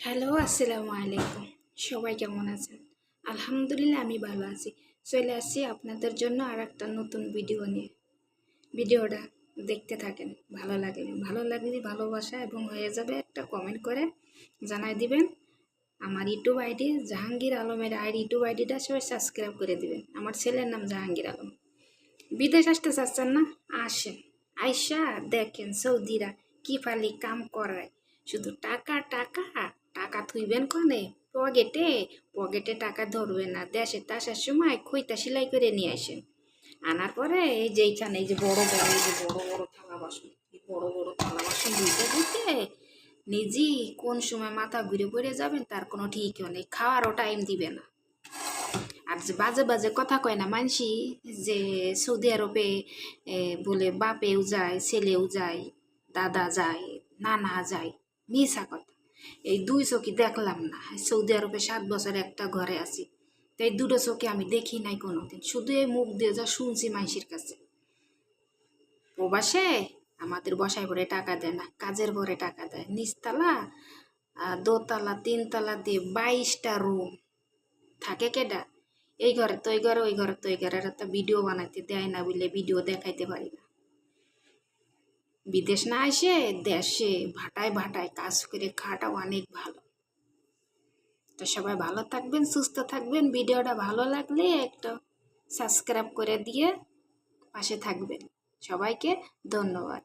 Hello, আসসালামু আলাইকুম। সবাই কেমন আছেন? আলহামদুলিল্লাহ, আমি ভালো আছি। চলে আসছি আপনাদের জন্য আর একটা নতুন ভিডিও নিয়ে। ভিডিওটা দেখতে থাকেন, ভালো লাগলে ভালো লাগলে ভালোবাসা এবং হয়ে যাবে একটা কমেন্ট করে জানাই দিবেন। আমার ইউটিউব আইডি জাহাঙ্গীর আলমের আইডি ইউটিউব আইডিটা সবাই সাবস্ক্রাইব করে দিবেন। আমার ছেলের নাম জাহাঙ্গীর আলম। বিদেশ আসতে চাচ্ছেন না? আসেন। আইসা দেখেন সৌদিরা কি ফালি কাম করায়। শুধু টাকা টাকা টাকা থুইবেন কনে? পকেটে? পকেটে টাকা ধরবে না। দেশে আসার সময় খইটা সেলাই করে নিয়ে আসেন। আনার পরে এই যে এইখানে এই যে বড় বড় এই যে বড় বড় থালা বাসন, এই বড় বড় থালা বাসন ধুইতে ধুইতে নিজেই কোন সময় মাথা ঘুরে পড়ে যাবেন তার কোনো ঠিকও নেই। খাওয়ারও টাইম দিবে না। আর যে বাজে বাজে কথা কয় না মানসি? যে সৌদি আরবে বলে বাপেও যায়, ছেলেও যায়, দাদা যায়, নানা যায় মিশা কথা। এই দুই চোখে দেখলাম না। সৌদি আরবে সাত বছর একটা ঘরে আছি। তো এই দুটো চোখে আমি দেখি নাই কোনোদিন। শুধু এই মুখ দিয়ে যা শুনছি মাইসির কাছে। প্রবাসে আমাদের বসায় ভরে টাকা দেয় না, কাজের ভরে টাকা দেয়। নিচতলা দোতলা, তিনতলা দিয়ে বাইশটা রুম থাকে কেডা? এই ঘরে তো এই ঘরে, ওই ঘরে তো এই ঘরে। একটা ভিডিও বানাইতে দেয় না বলে ভিডিও দেখাইতে পারি না। বিদেশ না এসে দেশে ভাটায় ভাটায় কাজ করে খাওয়াটা অনেক ভালো। তো সবাই ভালো থাকবেন, সুস্থ থাকবেন। ভিডিওটা ভালো লাগলে একটা সাবস্ক্রাইব করে দিয়ে পাশে থাকবেন। সবাইকে ধন্যবাদ।